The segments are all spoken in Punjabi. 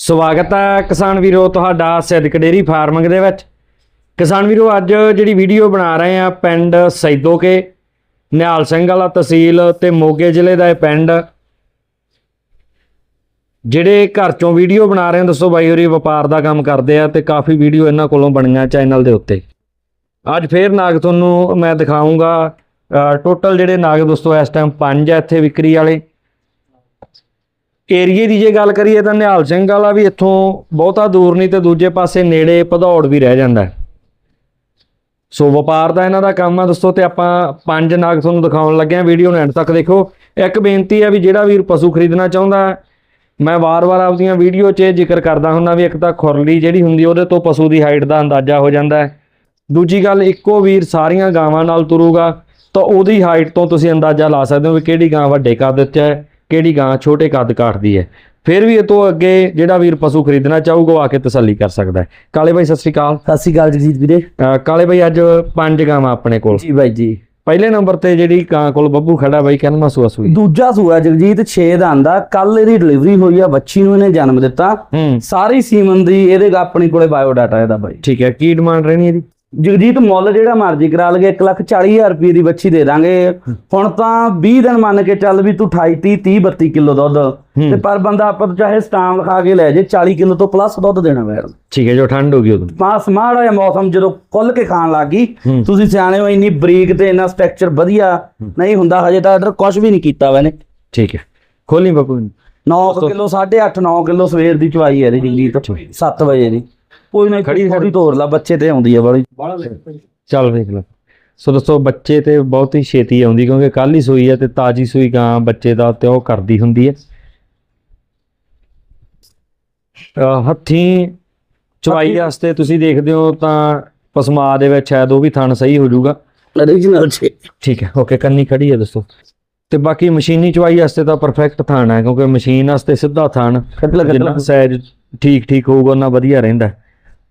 ਸਵਾਗਤ ਹੈ ਕਿਸਾਨ ਵੀਰੋ ਤੁਹਾਡਾ ਸਿੱਧਕ ਡੇਰੀ ਫਾਰਮਿੰਗ ਦੇ ਵਿੱਚ। ਕਿਸਾਨ ਵੀਰੋ, ਅੱਜ ਜਿਹੜੀ ਵੀਡੀਓ ਬਣਾ ਰਹੇ ਆ ਪਿੰਡ ਸੈਦੋਕੇ ਨਿਹਾਲ ਸਿੰਘ ਵਾਲਾ ਤਹਿਸੀਲ ਤੇ ਮੋਗੇ ਜ਼ਿਲ੍ਹੇ ਦਾ ਇਹ ਪਿੰਡ। ਜਿਹੜੇ ਘਰ ਚੋਂ ਵੀਡੀਓ ਬਣਾ ਰਹੇ ਆ ਦੱਸੋ ਬਾਈ ਹੋਰੀ, ਵਪਾਰ ਦਾ ਕੰਮ ਕਰਦੇ ਆ ਤੇ ਕਾਫੀ ਵੀਡੀਓ ਇਹਨਾਂ ਕੋਲੋਂ ਬਣੀਆਂ ਚੈਨਲ ਦੇ ਉੱਤੇ। ਅੱਜ ਫੇਰ ਨਾਗ ਤੁਹਾਨੂੰ ਮੈਂ ਦਿਖਾਉਂਗਾ ਟੋਟਲ ਜਿਹੜੇ ਨਾਗ ਦੋਸਤੋ, ਇਸ ਟਾਈਮ ਪੰਜ ਆ ਇੱਥੇ ਵਿਕਰੀ ਵਾਲੇ। ਏਰੀਏ ਦੀ ਜੇ ਗੱਲ ਕਰੀਏ ਤਾਂ ਨਿਹਾਲ ਸਿੰਘ ਵਾਲਾ ਵੀ ਇੱਥੋਂ ਬਹੁਤਾ ਦੂਰ ਨਹੀਂ ਤੇ ਦੂਜੇ ਪਾਸੇ ਨੇੜੇ ਭਦੌੜ ਵੀ ਰਹਿ ਜਾਂਦਾ ਹੈ। ਸੋ ਵਪਾਰ ਦਾ ਇਹਨਾਂ ਦਾ ਕੰਮ ਆ ਦੋਸਤੋ ਤੇ ਆਪਾਂ ਪੰਜ ਨਾਗ ਤੁਹਾਨੂੰ ਦਿਖਾਉਣ ਲੱਗੇ ਆ ਵੀਡੀਓ ਨੂੰ ਐਂਡ ਤੱਕ ਦੇਖੋ। ਇੱਕ ਬੇਨਤੀ ਹੈ ਵੀ ਜਿਹੜਾ ਵੀਰ ਪਸ਼ੂ ਖਰੀਦਣਾ ਚਾਹੁੰਦਾ ਮੈਂ ਵਾਰ-ਵਾਰ ਆਪਦੀਆਂ ਵੀਡੀਓ 'ਚ ਇਹ ਜ਼ਿਕਰ ਕਰਦਾ ਹੁੰਦਾ ਵੀ ਇੱਕ ਤਾਂ ਖੁਰਲੀ ਜਿਹੜੀ ਹੁੰਦੀ ਉਹਦੇ ਤੋਂ ਪਸ਼ੂ ਦੀ ਹਾਈਟ ਦਾ ਅੰਦਾਜ਼ਾ ਹੋ ਜਾਂਦਾ ਹੈ। ਦੂਜੀ ਗੱਲ, ਇੱਕੋ ਵੀਰ ਸਾਰੀਆਂ ਗਾਵਾਂ ਨਾਲ ਤੁਰੂਗਾ ਤਾਂ ਉਹਦੀ ਹਾਈਟ ਤੋਂ ਤੁਸੀਂ ਅੰਦਾਜ਼ਾ ਲਾ ਸਕਦੇ ਹੋ ਵੀ ਕਿਹੜੀ ਗਾਂ ਵੱਡੇ ਕਰ 'ਚ ਹੈ। ਕਿਹੜੀ ਗਾਂ ਛੋਟੇ ਕੱਦ ਕਾਟਦੀ ਹੈ। ਫਿਰ ਵੀ ਇਹ ਤੋਂ ਅੱਗੇ ਜਿਹੜਾ ਵੀਰ ਪਸ਼ੂ ਖਰੀਦਣਾ ਚਾਹੂਗਾ ਉਹ ਆ ਕੇ ਤਸੱਲੀ ਕਰ ਸਕਦਾ ਹੈ। ਕਾਲੇ ਬਾਈ ਸਤਿ ਸ਼੍ਰੀ ਅਕਾਲ। ਸਤਿ ਸ਼੍ਰੀ ਅਕਾਲ ਜਗਜੀਤ ਵੀਰੇ। ਕਾਲੇ ਬਾਈ ਅੱਜ ਪੰਜ ਗਾਵਾਂ ਆਪਣੇ ਕੋਲ। ਜੀ ਬਾਈ ਜੀ। ਪਹਿਲੇ ਨੰਬਰ ਤੇ ਜਿਹੜੀ ਗਾਂ ਕੋਲ ਬੱਬੂ ਖੜਾ ਬਾਈ ਕਹਿੰਦਾ ਸੂਆ ਸੂਈ? ਦੂਜਾ ਸੂਆ ਜਗਜੀਤ 6 ਦਾ ਆਂਦਾ। ਕੱਲ ਇਹਦੀ ਡਿਲੀਵਰੀ ਹੋਈ ਆ ਬੱਚੀ ਨੂੰ ਇਹਨੇ ਜਨਮ ਦਿੱਤਾ। ਹੂੰ। ਸਾਰੀ ਸੀਮਨ ਦੀ ਇਹਦੇ ਆਪਣੀ ਕੋਲੇ ਬਾਇਓ ਡਾਟਾ ਇਹਦਾ ਬਾਈ। ਠੀਕ ਹੈ ਕੀ ਡਿਮਾਂਡ ਰਹਿਣੀ ਇਹਦੀ? ਜਗਜੀਤ ਮੁੱਲ ਜਿਹੜਾ ਮਰਜ਼ੀ ਕਰਾ ਲਗੇ 140000 ਰੁਪਏ ਦੀ ਬੱਚੀ ਦੇ ਦਾਂਗੇ। ਹੁਣ ਤਾਂ 20 ਦਿਨ ਮੰਨ ਕੇ ਚੱਲ ਵੀ ਤੂੰ 28 30 30 32 ਕਿਲੋ ਦੁੱਧ। ਤੇ ਪਰ ਬੰਦਾ ਆਪਾਂ ਤੋਂ ਚਾਹੇ ਸਟਾਮ ਲਿਖਾ ਕੇ ਲੈ ਜੇ 40 ਕਿਲੋ ਤੋਂ ਪਲੱਸ ਦੁੱਧ ਦੇਣਾ ਵੈਰ ਠੀਕ ਹੈ ਜੋ ਠੰਡ ਹੋ ਗਈ ਉਦੋਂ। ਮਾਸ ਮਾੜਾ ਜਿਹਾ ਮੌਸਮ ਜਦੋਂ ਖੁੱਲ ਕੇ ਖਾਣ ਲੱਗ ਗਈ। ਤੁਸੀਂ ਸਿਆਣੇ ਹੋ ਇੰਨੀ ਬਰੀਕ ਤੇ ਇੰਨਾ ਸਟਰਕਚਰ ਵਧੀਆ। ਨਹੀਂ ਹੁੰਦਾ ਹਜੇ ਤਾਂ ਆਰਡਰ ਕੁਝ ਵੀ ਨਹੀਂ ਕੀਤਾ ਵੈਨੇ ਠੀਕ ਹੈ। ਖੋਲੀ ਨੂੰ। 9 ਕਿਲੋ 8.5 9 ਕਿਲੋ ਸਵੇਰ ਦੀ ਚਵਾਈ ਹੈ ਇਹਦੀ ਜਗਜੀਤ। 7 ਵਜੇ ਦੀ। ਕੋਈ ਨਹੀਂ ਖੜੀ- ਖੜੀ ਤੋਰ ਲਾ ਬੱਚੇ ਤੇ ਆਉਂਦੀ ਹੈ ਬੜੀ ਚੱਲ ਵੇਖ ਲਓ ਸੋ ਦੋਸਤੋ ਬੱਚੇ ਤੇ ਬਹੁਤ ਹੀ ਛੇਤੀ ਆਉਂਦੀ ਕਿਉਂਕਿ ਕੱਲ ਹੀ ਸੂਈ ਹੈ ਤੇ ਤਾਜੀ ਸੂਈ ਗਾਂ ਬੱਚੇ ਦਾ ਤੇ ਉਹ ਕਰਦੀ ਹੁੰਦੀ ਹੈ ਹੱਥੀਂ ਚਵਾਈ ਵਾਸਤੇ ਤੁਸੀਂ ਦੇਖਦੇ ਹੋ ਤਾਂ ਪਸਮਾ ਦੇ ਵਿੱਚ ਸ਼ਾਇਦ ਉਹ ਵੀ ਥਣ ਸਹੀ ਹੋ ਜਾਊਗਾ। Origignal ਛੇ ਠੀਕ ਹੈ ਓਕੇ ਕੰਨੀ ਖੜੀ ਹੈ ਦੋਸਤੋ। ਤੇ ਬਾਕੀ ਮਸ਼ੀਨੀ ਚਵਾਈ ਵਾਸਤੇ ਤਾਂ ਪਰਫੈਕਟ ਥਣ ਹੈ ਕਿਉਂਕਿ ਮਸ਼ੀਨ ਵਾਸਤੇ ਸਿੱਧਾ ਥਣ ਜਿੰਨਾ ਸਾਈਜ਼ ਠੀਕ ਠੀਕ ਹੋਊਗਾ ਉਹਨਾਂ ਵਧੀਆ ਰਹਿੰਦਾ।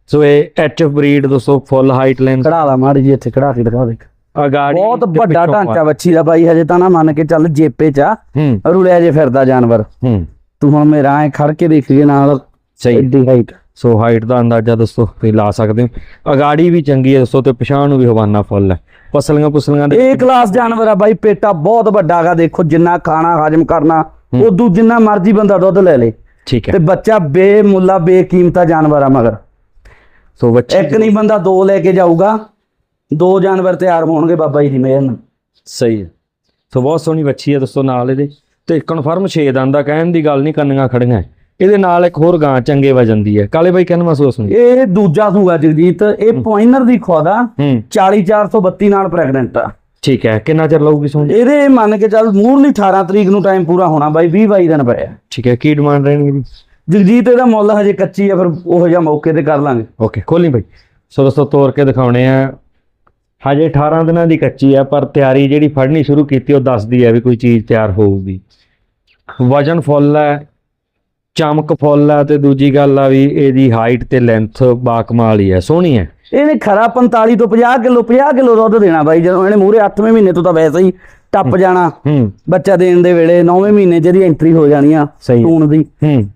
ਸੋ ਇਹ ਐਚਐਫ ਬਰੀਡ ਦੋਸਤੋ ਫੁੱਲ ਹਾਈਟ ਲੈਂਥ ਕਢਾ ਲਾ ਮਾੜੀ ਜੀ ਇੱਥੇ ਕਢਾ ਕੇ ਦਿਖਾ ਦੇ ਅਗਾੜੀ ਬਹੁਤ ਵੱਡਾ ਢਾਂਚਾ ਬੱਚੀ ਦਾ ਬਾਈ ਹਜੇ ਤਾਂ ਨਾ ਮੰਨ ਕੇ ਚੱਲ ਜੇਪੇ ਚ ਆ। ਰੁਲਿਆ ਜੇ ਫਿਰਦਾ ਜਾਨਵਰ। ਤੂੰ ਹੁਣ ਮੇਰਾ ਐ ਖੜ ਕੇ ਦੇਖੀਏ ਨਾਲ ਸਹੀ। ਐਡੀ ਹਾਈਟ ਸੋ ਹਾਈਟ ਦਾ ਅੰਦਾਜ਼ਾ ਦੋਸਤੋ ਤੁਸੀਂ ਲਾ ਸਕਦੇ ਹੋ। ਅਗਾੜੀ ਵੀ ਚੰਗੀ ਹੈ ਦੋਸਤੋ ਤੇ ਪਛਾਣ ਨੂੰ ਵੀ ਹਵਾਨਾ ਫੁੱਲ ਹੈ। ਪਸਲੀਆਂ ਪੁਸਲੀਆਂ ਦੇ ਇਹ ਕਲਾਸ ਜਾਨਵਰ ਆ ਬਾਈ ਪੇਟਾ ਬਹੁਤ ਵੱਡਾ ਦੇਖੋ ਜਿੰਨਾ ਖਾਣਾ ਹਜਮ ਕਰਨਾ ਉਦੋਂ ਜਿੰਨਾ ਮਰਜ਼ੀ ਬੰਦਾ ਦੁੱਧ ਲੈ ਲੇ। ਠੀਕ ਹੈ। ਤੇ ਬੱਚਾ ਬੇਮੁੱਲਾ ਬੇਕੀਮਤਾ ਜਾਨਵਰ ਆ ਮਗਰ। ਸੋ ਬੱਚੇ ਇੱਕ ਨਹੀਂ ਬੰਦਾ ਦੋ ਲੈ ਕੇ ਜਾਊਗਾ। ਦੋ ਜਾਨਵਰ ਤਿਆਰ ਹੋਣਗੇ ਬਾਬਾ ਜੀ ਦੀ ਮਿਹਰ ਨਾਲ। ਸਹੀ ਹੈ। ਸੋ ਬਹੁਤ ਸੋਹਣੀ ਬੱਚੀ ਹੈ ਦੋਸਤੋ ਨਾਲ ਇਹਦੇ। ਤੇ ਕਨਫਰਮ 6 ਦੰਦ ਦਾ ਕਹਿਣ ਦੀ ਗੱਲ ਨਹੀਂ ਕੰਨੀਆਂ ਖੜੀਆਂ। ਇਹਦੇ ਨਾਲ ਇੱਕ ਹੋਰ ਗਾਂ ਚੰਗੇ ਵਜਨ ਦੀ ਹੈ। ਕਾਲੇ ਬਾਈ ਕਹਿੰਦਾ ਮਸੂਸ ਸੁਣੀ ਇਹ ਦੂਜਾ ਸੂਆ ਜਗਜੀਤ। ਇਹ ਪੁਆਇਨਰ ਦੀ ਖੁਦਾ ਹੂੰ। 40432 ਨਾਲ ਪ੍ਰੈਗਨੈਂਟ ਆ। ਠੀਕ ਹੈ। ਕਿੰਨਾ ਚਿਰ ਲਊਗੀ ਸੋਣ ਇਹਦੇ ਮੰਨ ਕੇ ਚੱਲ ਮੂਰਲੀ 18 ਤਰੀਕ ਨੂੰ ਟਾਈਮ ਪੂਰਾ ਹੋਣਾ ਬਾਈ 20 22 ਦਿਨ ਪਏ ਆ। ਠੀਕ ਹੈ। ਕੀ ਡਿਮਾਂਡ ਰਹਿਣੀ ਇਹਦੀ ਜਗਜੀਤ, ਇਹਦਾ ਮੁੱਲ ਹਜੇ ਕੱਚੀ ਆ, ਫਿਰ ਉਹੋ ਜਿਹਾ ਮੌਕੇ ਤੇ ਕਰ ਲਾਂਗੇ। ਓਕੇ ਖੋਲੀ ਬਾਈ। ਸੋ ਦੋਸਤੋ ਤੋੜ ਕੇ ਦਿਖਾਉਣੇ ਆ। ਹਜੇ 18 ਦਿਨਾਂ ਦੀ ਕੱਚੀ ਆ, ਪਰ ਤਿਆਰੀ ਜਿਹੜੀ ਫੜਨੀ ਸ਼ੁਰੂ ਕੀਤੀ, ਉਹ ਦੱਸਦੀ ਹੈ ਵੀ ਕੋਈ ਚੀਜ਼ ਤਿਆਰ ਹੋਊਗੀ। ਵਜਨ ਫੁੱਲ ਹੈ, ਚਮਕ ਫੁੱਲ ਹੈ, ਤੇ ਦੂਜੀ ਗੱਲ ਆ ਵੀ ਇਹਦੀ ਹਾਈਟ ਤੇ ਲੈਂਥ ਬਾਕਮਾਲ ਹੀ ਹੈ, ਸੋਹਣੀ ਹੈ। ਇਹਨੇ ਖਰਾ 45 ਤੋਂ 50 ਕਿਲੋ 50 ਕਿਲੋ ਦੁੱਧ ਦੇਣਾ ਬਾਈ ਜਦੋਂ ਇਹਨੇ ਮੂਰੇ 8ਵੇਂ ਮਹੀਨੇ ਤੋਂ ਤਾਂ ਵੈਸੇ ਹੀ ਟੱਪ ਜਾਣਾ ਹੂੰ। ਬੱਚਾ ਦੇਣ ਦੇ ਵੇਲੇ 9ਵੇਂ ਮਹੀਨੇ 'ਚ ਇਹਦੀ ਐਂਟਰੀ ਹੋ ਜਾਣੀ ਆ। ਟੂਣ ਦੀ।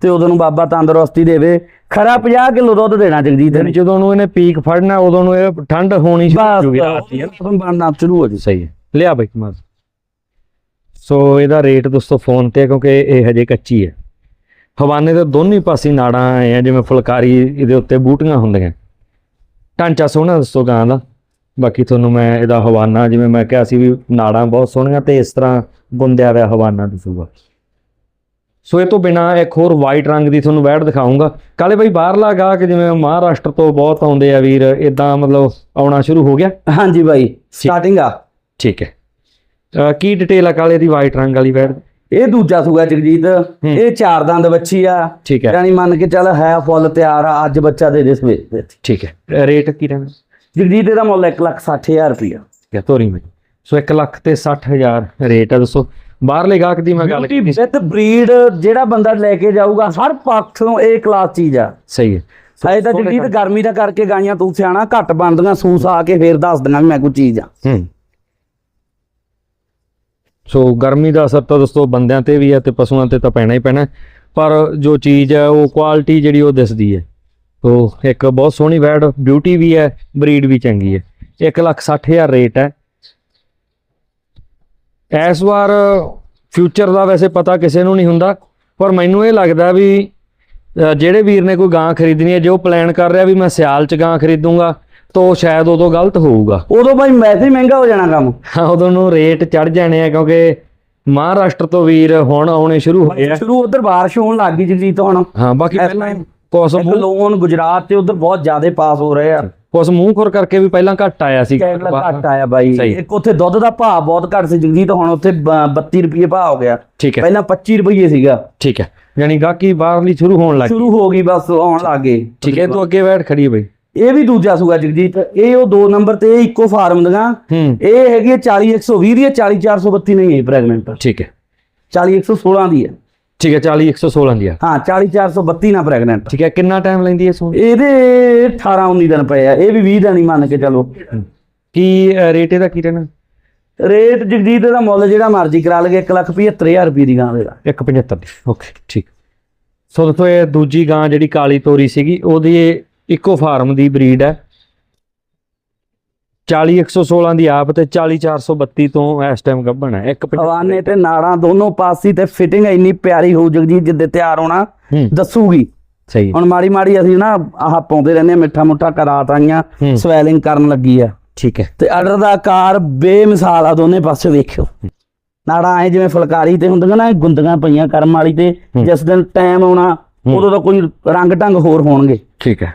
ਤੇ ਉਦੋਂ ਨੂੰ ਬਾਬਾ ਤੰਦਰੁਸਤੀ ਦੇਵੇ। ਖਰਾ 50 ਕਿਲੋ ਦੁੱਧ ਦੇਣਾ ਜਗਜੀਤ ਨੇ। ਜਦੋਂ ਨੂੰ ਇਹਨੇ ਪੀਕ ਫੜਨਾ ਉਦੋਂ ਨੂੰ ਇਹ ਠੰਡ ਹੋਣੀ ਸ਼ੁਰੂ ਹੋ ਜੂਗੀ ਰਾਤ ਦੀ ਬਣਨਾ ਸ਼ੁਰੂ ਹੋ ਜੀ ਸਹੀ ਲਿਆ ਬਾਈ ਕਮਾਲ। ਸੋ ਇਹਦਾ ਰੇਟ ਦੋਸਤੋ ਫੋਨ ਤੇ ਕਿਉਂਕਿ ਇਹ ਹਜੇ ਕੱਚੀ ਹੈ। ਹਵਾਨੇ ਦੇ ਦੋਨੇ ਪਾਸੇ ਨਾੜਾਂ ਆਏ ਆ ਜਿਵੇਂ ਫੁਲਕਾਰੀ ਇਹਦੇ ਉੱਤੇ ਬੂਟੀਆਂ ਹੁੰਦੀਆਂ। ਢਾਂਚਾ ਸੋਹਣਾ ਦੋਸਤੋ ਗਾਂ ਦਾ। ਬਾਕੀ ਤੁਹਾਨੂੰ ਮੈਂ ਇਹਦਾ ਹਵਾਨਾ ਜਿਵੇਂ ਮੈਂ ਕਿਹਾ ਸੀ ਵੀ ਨਾੜਾਂ ਬਹੁਤ ਸੋਹਣੀਆਂ ਤੇ ਇਸ ਤਰ੍ਹਾਂ ਬੁੰਦਿਆ ਹੋਇਆ ਹਵਾਨਾ ਦਸੂਗਾ। ਸੋ ਇਹ ਤੋਂ ਬਿਨਾ ਇੱਕ ਹੋਰ ਵਾਈਟ ਰੰਗ ਦੀ ਤੁਹਾਨੂੰ ਵੈੜ ਦਿਖਾਉਂਗਾ ਕਾਲੇ ਬਾਈ ਬਾਹਰਲਾ ਕਿ ਜਿਵੇਂ ਮਹਾਰਾਸ਼ਟਰ ਤੋਂ ਬਹੁਤ ਆਉਂਦੇ ਆ ਵੀਰ ਇਦਾਂ ਮਤਲਬ ਆਉਣਾ ਸ਼ੁਰੂ ਹੋ ਗਿਆ। ਹਾਂਜੀ ਬਾਈ ਸਟਾਰਟਿੰਗ ਆ। ਠੀਕ ਹੈ। ਕੀ ਡਿਟੇਲ ਆ ਕਾਲੇ ਦੀ ਵਾਈਟ ਰੰਗ ਵਾਲੀ ਬੈਡ ਇਹ ਦੂਜਾ ਸੂਆ ਜਗਜੀਤ ਇਹ ਚਾਰ ਦੰਦ ਬੱਚੀ ਆ। ਠੀਕ ਹੈ। ਯਾਨੀ ਮੰਨ ਕੇ ਚੱਲ ਹੈ ਫੁੱਲ ਤਿਆਰ ਆ ਅੱਜ ਬੱਚਾ ਦੇ ਦੇ ਸਵੇਰ ਠੀਕ ਹੈ। ਰੇਟ ਕੀ ਰਹਿਣਾ ਜਗਜੀਤ ਇਹਦਾ ਮੁੱਲ 160000 ਰੁਪਇਆ ਠੀਕ ਹੈ ਤੋਰੀ ਮੈਂ ਸੋ 1 ਲੱਖ ਤੇ 60000 ਰੇਟ ਹੈ ਦੱਸੋ। ਬਾਹਰਲੇ ਗਾਹਕ ਦੀ ਮੈਂ ਗੱਲ ਕੀਤੀ ਵਿਦ ਬਰੀਡ ਜਿਹੜਾ ਬੰਦਾ ਲੈ ਕੇ ਜਾਊਗਾ ਹਰ ਪੱਖ ਤੋਂ ਇਹ ਕਲਾਸ ਚੀਜ਼ ਆ। ਸਹੀ ਹੈ। ਹਜੇ ਤਾਂ ਜਗਜੀਤ ਗਰਮੀ ਦਾ ਕਰਕੇ ਗਾਈਆਂ ਤੂੰ ਸਿਆਣਾ ਘੱਟ ਬਣਦੀਆਂ ਸੂਸ ਆ ਕੇ ਫੇਰ ਦੱਸ ਵੀ ਮੈਂ ਕੋਈ ਚੀਜ਼ ਆ। ਹੂੰ। ਸੋ ਗਰਮੀ ਦਾ ਅਸਰ ਤਾਂ ਦੋਸਤੋ ਬੰਦਿਆਂ ਤੇ ਵੀ ਹੈ ਤੇ ਪਸ਼ੂਆਂ ਤੇ ਤਾਂ ਪੈਣਾ ਹੀ ਪੈਣਾ ਪਰ ਜੋ ਚੀਜ਼ ਹੈ, ਉਹ ਕੁਆਲਿਟੀ ਜਿਹੜੀ ਉਹ ਦਿਸਦੀ ਹੈ। ਸੋ ਇੱਕ ਬਹੁਤ ਸੋਹਣੀ ਵੈੜ ਬਿਊਟੀ ਵੀ ਹੈ ਬਰੀਡ ਵੀ ਚੰਗੀ ਹੈ। 160000 ਰੇਟ ਹੈ। ਇਸ ਵਾਰ ਫਿਊਚਰ ਦਾ ਵੈਸੇ ਪਤਾ ਕਿਸੇ ਨੂੰ ਨਹੀਂ ਹੁੰਦਾ, ਪਰ ਮੈਨੂੰ ਇਹ ਲੱਗਦਾ ਵੀ ਜਿਹੜੇ ਵੀਰ ਨੇ ਕੋਈ ਗਾਂ ਖਰੀਦਣੀ ਹੈ, ਜੇ ਉਹ ਪਲਾਨ ਕਰ ਰਿਹਾ ਵੀ ਮੈਂ ਸਿਆਲ ਚ ਗਾਂ ਖਰੀਦੂੰਗਾ ਤਾਂ ਸ਼ਾਇਦ ਉਦੋਂ ਗਲਤ ਹੋਊਗਾ। ਉਦੋਂ ਬਾਈ ਵੈਸੇ ਹੀ ਮਹਿੰਗਾ ਹੋ ਜਾਣਾ ਕੰਮ। ਹਾਂ ਉਦੋਂ ਨੂੰ ਰੇਟ ਚੜ ਜਾਣੇ ਆ ਕਿਉਂਕਿ ਮਹਾਰਾਸ਼ਟਰ ਤੋਂ ਵੀਰ ਹੁਣ ਆਉਣੇ ਸ਼ੁਰੂ ਹੋਏ ਆ। ਸ਼ੁਰੂ ਉਧਰ ਬਾਰਿਸ਼ ਹੋਣ ਲੱਗ ਗਈ ਜਗਜੀਤ ਹੁਣ। ਹਾਂ ਬਾਕੀ ਪਹਿਲਾਂ ਮੂੰਹ ਲੋਨ ਗੁਜਰਾਤ ਤੇ ਉਧਰ ਬਹੁਤ ਜ਼ਿਆਦਾ ਪਾਸ ਹੋ ਰਹੇ ਆ। ਕੁਛ ਮੂੰਹ ਖੁਰ ਕਰਕੇ ਵੀ ਪਹਿਲਾਂ ਘੱਟ ਆਇਆ ਸੀ। ਘੱਟ ਆਇਆ ਬਾਈ। ਸਹੀ। ਇੱਕ ਉੱਥੇ ਦੁੱਧ ਦਾ ਭਾਅ ਬਹੁਤ ਘੱਟ ਸੀ ਜਗਜੀਤ ਹੁਣ ਉੱਥੇ ਬ- 32 ਰੁਪਏ ਭਾਅ ਹੋ ਗਿਆ। ਠੀਕ ਹੈ। ਪਹਿਲਾਂ 25 ਰੁਪਏ ਸੀਗਾ। ਠੀਕ ਹੈ। ਯਾਨੀ ਗਾਹਕੀ ਬਾਹਰਲੀ ਸ਼ੁਰੂ ਹੋਣ ਲੱਗ ਸ਼ੁਰੂ ਹੋ ਗਈ ਬਸ ਆਉਣ ਲੱਗ ਠੀਕ ਹੈ ਤੂੰ ਅੱਗੇ ਬੈਠ ਖੜੀ ਬਈ। ਇਹ ਵੀ ਦੂਜਾ ਸੂਆ ਜਗਜੀਤ ਇਹ ਉਹ ਦੋ ਨੰਬਰ ਤੇ ਇੱਕੋ ਫਾਰਮ ਦੀਆਂ। ਹੂੰ। ਇਹ ਹੈਗੀ ਹੈ 40 120 ਦੀ ਹੈ 40 432 ਨਹੀਂ ਹੈ ਪ੍ਰੈਗਨੈਂਟ ਠੀਕ ਹੈ। 40 116 ਦੀ ਹੈ। ਠੀਕ ਹੈ 40 116 ਦੀ ਆ ਹਾਂ 40 432 ਨਾ ਪ੍ਰੈਗਨੈਂਟ ਠੀਕ ਹੈ ਕਿੰਨਾ ਟਾਈਮ ਲੈਂਦੀ ਹੈ ਸੋਨ ਇਹਦੇ 18 19 ਦਿਨ ਪਏ ਆ ਇਹ ਵੀ 20 ਦਿਨ ਹੀ ਮੰਨ ਕੇ ਚਲੋ। ਕੀ ਰੇਟ ਇਹਦਾ ਕੀ ਰਹਿਣਾ? ਰੇਟ ਜਗਜੀਤ ਦਾ ਮੁੱਲ ਜਿਹੜਾ ਮਰਜ਼ੀ ਕਰਾ ਲਗੇ 175000 ਰੁਪਏ ਦੀ ਗਾਂ ਦੇਗਾ 175 ਦੀ ਓਕੇ ਠੀਕ। ਸੋ ਦੋਸਤੋ ਇਹ ਦੂਜੀ ਗਾਂ ਜਿਹੜੀ ਕਾਲੀ ਤੋਰੀ ਸੀਗੀ ਉਹਦੀ ਇੱਕੋ ਫਾਰਮ ਦੀ ਬਰੀਡ ਹੈ। 40 116 ਦੀ ਆਪ ਤੇ 40 432 ਤੋਂ ਇਸ ਟਾਈਮ ਗੱਭਣ ਹੈ। ਇੱਕ ਹਵਾਨੇ ਤੇ ਨਾੜਾਂ ਦੋਨੋਂ ਪਾਸੀ ਤੇ ਫਿਟਿੰਗ ਇੰਨੀ ਪਿਆਰੀ ਹੋਊ ਜਗਜੀਤ ਜਿੱਦੇ ਤਿਆਰ ਹੋਣਾ ਹੂੰ। ਦੱਸੂਗੀ। ਸਹੀ। ਹੁਣ ਮਾੜੀ ਮਾੜੀ ਅਸੀਂ ਨਾ ਆਹ ਪਾਉਂਦੇ ਰਹਿੰਦੇ ਆ ਮਿੱਠਾ ਮੁੱਠਾ ਕਰਾਤ ਆਈਆਂ ਹੂੰ। ਸਵੈਲਿੰਗ ਕਰਨ ਲੱਗੀ ਆ। ਠੀਕ ਹੈ। ਤੇ ਆਰਡਰ ਦਾ ਆਕਾਰ ਬੇਮਿਸਾਲ ਆ ਦੋਨੇ ਪਾਸੇ ਵੇਖਿਓ। ਨਾੜਾਂ ਐ ਜਿਵੇਂ ਫੁਲਕਾਰੀ ਤੇ ਹੁੰਦੀਆਂ ਨਾ ਗੁੰਦੀਆਂ ਪਈਆਂ ਕਰਮ ਵਾਲੀ ਤੇ ਹੂੰ। ਜਿਸ ਦਿਨ ਟਾਈਮ ਆਉਣਾ ਉਦੋਂ ਤਾਂ ਕੋਈ ਰੰਗ ਢੰਗ ਹੋਰ ਹੋਣਗੇ। ਠੀਕ ਹੈ।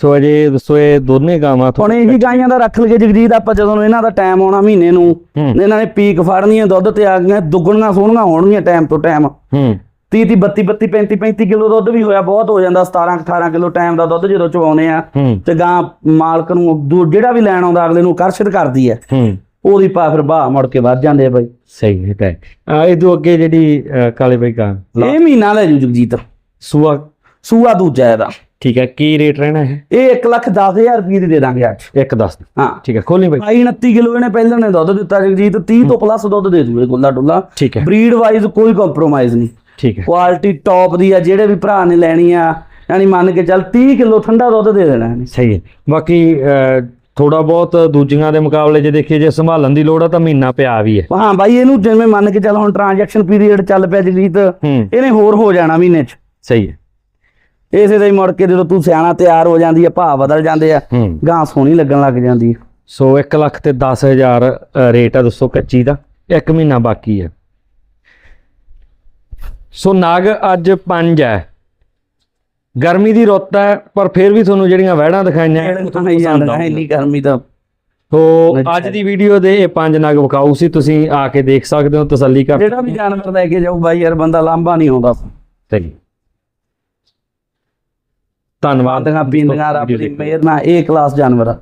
ਸੋ ਅਜੇ ਇਹ ਦੋਨੇ ਗਾਵਾਂ ਹੁਣ ਇਹੀ ਗਾਈਆਂ ਦਾ ਰੱਖ ਲਈਏ ਜਗਜੀਤ ਆਪਾਂ ਜਦੋਂ ਇਹਨਾਂ ਦਾ ਟਾਈਮ ਆਉਣਾ ਮਹੀਨੇ ਨੂੰ ਹੂੰ। ਇਹਨਾਂ ਨੇ ਪੀਕ ਫੜਨੀਆਂ ਦੁੱਧ ਤੇ ਆ ਗਈਆਂ ਦੁੱਗਣੀਆਂ ਸੋਹਣੀਆਂ ਹੋਣਗੀਆਂ ਟਾਈਮ ਤੋਂ ਟਾਈਮ ਹੂੰ। 30 30 32 32 35 35 ਕਿਲੋ ਦੁੱਧ ਵੀ ਹੋਇਆ ਬਹੁਤ ਹੋ ਜਾਂਦਾ 17 18 ਕਿਲੋ ਟਾਈਮ ਦਾ ਦੁੱਧ ਜਦੋਂ ਚਵਾਉਨੇ ਆ। ਹੂੰ। ਤੇ ਗਾਂ ਮਾਲਕ ਨੂੰ ਜਿਹੜਾ ਵੀ ਲੈਣ ਆਉਂਦਾ ਅਗਲੇ ਨੂੰ ਆਕਰਸ਼ਿਤ ਕਰਦੀ ਹੈ। ਹੂੰ। ਉਹਦੀ ਪਾ ਫਿਰ ਬਾਹ ਮੁੜ ਕੇ ਵੱਧ ਜਾਂਦੇ ਆ ਬਾਈ। ਸਹੀ ਹੈ ਆ ਇਹ ਤੋਂ ਅੱਗੇ ਜਿਹੜੀ ਕਾਲੇ ਬਾਈ ਗਾਂ ਇਹ ਮਹੀਨਾ ਲੈ ਜੂ ਜਗਜੀਤ। ਸੂਆ ਸੂਆ ਦੂਜਾ ਇਹਦਾ। ਠੀਕ ਹੈ ਕੀ ਰੇਟ ਰਹਿਣਾ ਹੈ ਇਹ 1 ਲੱਖ 10000 ਰੁਪਏ ਦੀ ਦੇ ਦਾਂਗੇ ਅੱਜ। ਇੱਕ ਦੱਸ ਹਾਂ। ਠੀਕ ਹੈ ਖੋਲੀ ਬਾਈ। 22 29 ਕਿਲੋ ਇਹਨੇ ਪਹਿਲਾਂ ਨੇ ਦੁੱਧ ਦਿੱਤਾ ਜਗਜੀਤ 30 ਤੋਂ ਪਲੱਸ ਦੁੱਧ ਦੇ ਦੂਏ ਗੁੱਲਾ ਡੁੱਲਾ। ਠੀਕ ਹੈ। ਬਰੀਡ ਵਾਈਜ਼ ਕੋਈ ਕੰਪਰੋਮਾਈਜ਼ ਨਹੀਂ। ਠੀਕ ਹੈ। ਕੁਆਲਿਟੀ ਟੌਪ ਦੀ ਆ ਜਿਹੜੇ ਵੀ ਭਰਾ ਨੇ ਲੈਣੀ ਆ ਯਾਨੀ ਮੰਨ ਕੇ ਚੱਲ 30 ਕਿਲੋ ਠੰਡਾ ਦੁੱਧ ਦੇ ਦੇਣਾ ਇਹਨੇ। ਸਹੀ ਹੈ। ਬਾਕੀ ਥੋੜਾ ਬਹੁਤ ਦੂਜੀਆਂ ਦੇ ਮੁਕਾਬਲੇ ਜੇ ਦੇਖੀਏ ਜੇ ਸੰਭਾਲਣ ਦੀ ਲੋੜ ਆ ਤਾਂ ਮਹੀਨਾ ਪਿਆ ਵੀ ਹੈ। ਹਾਂ ਬਾਈ ਇਹਨੂੰ ਜਿਵੇਂ ਮੰਨ ਕੇ ਚੱਲ ਹੁਣ ਟ੍ਰਾਂਜੈਕਸ਼ਨ ਪੀਰੀਅਡ ਚੱਲ ਪਿਆ ਜਗਜੀਤ ਹੂੰ। ਇਹਨੇ ਹੋਰ ਹੋ ਜਾਣਾ ਮਹੀਨੇ 'ਚ। ਸਹੀ ਹੈ। ਇਸੇ ਦੇ ਹੀ ਮੁੜ ਕੇ ਜਦੋਂ ਤੂੰ ਸਿਆਣਾ ਤਿਆਰ ਹੋ ਜਾਂਦੀ ਆ ਭਾਅ ਬਦਲ ਜਾਂਦੇ ਆ ਹੂੰ। ਗਾਂ ਸੋਹਣੀ ਲੱਗਣ ਲੱਗ ਜਾਂਦੀ ਆ। ਸੋ 1 ਲੱਖ ਤੇ 10000 ਰੇਟ ਆ ਦੱਸੋ ਕੱਚੀ ਦਾ ਇੱਕ ਮਹੀਨਾ ਬਾਕੀ ਹੈ ਸੋ ਨਗ ਅੱਜ 5 ਹੈ ਗਰਮੀ ਦੀ ਰੁੱਤ ਹੈ ਪਰ ਫਿਰ ਵੀ ਤੁਹਾਨੂੰ ਜਿਹੜੀਆਂ ਵਹਿੜਾਂ ਦਿਖਾਈਆਂ। ਇੰਨੀ ਗਰਮੀ ਤਾਂ ਸੋ ਅੱਜ ਦੀ ਵੀਡੀਓ ਦੇ ਇਹ ਪੰਜ ਨਗ ਵਿਕਾਊ ਸੀ ਤੁਸੀਂ ਆ ਕੇ ਦੇਖ ਸਕਦੇ ਹੋ ਤਸੱਲੀ ਕਰ ਜਿਹੜਾ ਵੀ ਜਾਨਵਰ ਲੈ ਕੇ ਜਾਊ ਬਾਈ ਯਾਰ ਬੰਦਾ ਲਾਂਭਾ ਨਹੀਂ ਆਉਂਦਾ। ਸਹੀ। ਧੰਨਵਾਦ। ਪੀਂਦੀਆਂ ਰੱਬ ਦੀ ਮਿਹਰ ਨਾਲ ਇਹ ਕਲਾਸ ਜਾਨਵਰ ਆ।